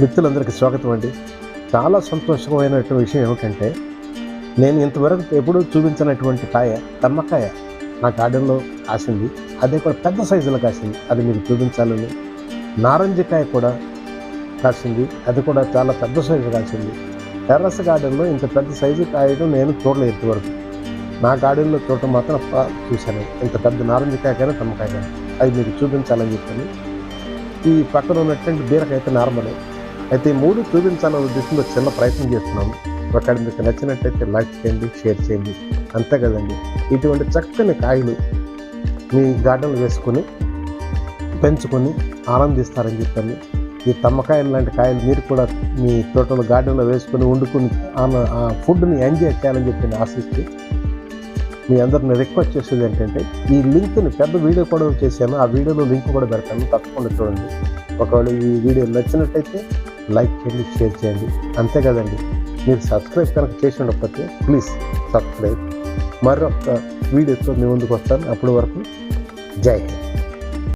మిత్రులందరికీ స్వాగతం అండి. చాలా సంతోషమైనటువంటి విషయం ఏమిటంటే నేను ఇంతవరకు ఎప్పుడూ చూపించినటువంటి కాయ తమ్మకాయ నా గార్డెన్లో కాసింది. అదే కూడా పెద్ద సైజులో కాసింది. అది మీకు చూపించాలని. నారింజకాయ కూడా కాసింది. అది కూడా చాలా పెద్ద సైజు కాసింది. టెర్రస్ గార్డెన్లో ఇంత పెద్ద సైజు కాయడం నేను చూడలేదు ఇంతవరకు. నా గార్డెన్లో చూడటం మాత్రం చూశాను. ఇంత పెద్ద నారంజకాయ కానీ తమ్మకాయ కానీ అది మీకు చూపించాలని చెప్పాను. ఈ పక్కన ఉన్నటువంటి బీరకాయ అయితే నార్మలే. అయితే ఈ మూడు చూపించాలనే ఉద్దేశంలో చిన్న ప్రయత్నం చేస్తున్నాము. ఒకవేళ మీకు నచ్చినట్టయితే లైక్ చేయండి షేర్ చేయండి. అంతే కదండి ఇటువంటి చక్కని కాయలు మీ గార్డెన్లో వేసుకొని పెంచుకొని ఆనందిస్తారని చెప్పండి. ఈ తమ్మకాయలు లాంటి కాయలు మీరు కూడా మీ తోటలో గార్డెన్లో వేసుకొని వండుకొని ఆ ఫుడ్ని ఎంజాయ్ చేయాలని చెప్పి ఆశిస్తే ఆశిస్తూ మీ అందరిని రిక్వెస్ట్ చేసేది ఏంటంటే ఈ లింక్ని పెద్ద వీడియో కూడా చేశాను. ఆ వీడియోలో లింక్ కూడా పెడతాను. తప్పకుండా చూడండి. ఒకవేళ ఈ వీడియో నచ్చినట్టయితే లైక్ చేయండి షేర్ చేయండి. అంతే కదండి. మీరు సబ్స్క్రైబ్ కనుక చేసి ఉండకపోతే ప్లీజ్ సబ్స్క్రైబ్. మరొక వీడియోతో మీ ముందుకు వస్తాను. అప్పటి వరకు జై హింద్.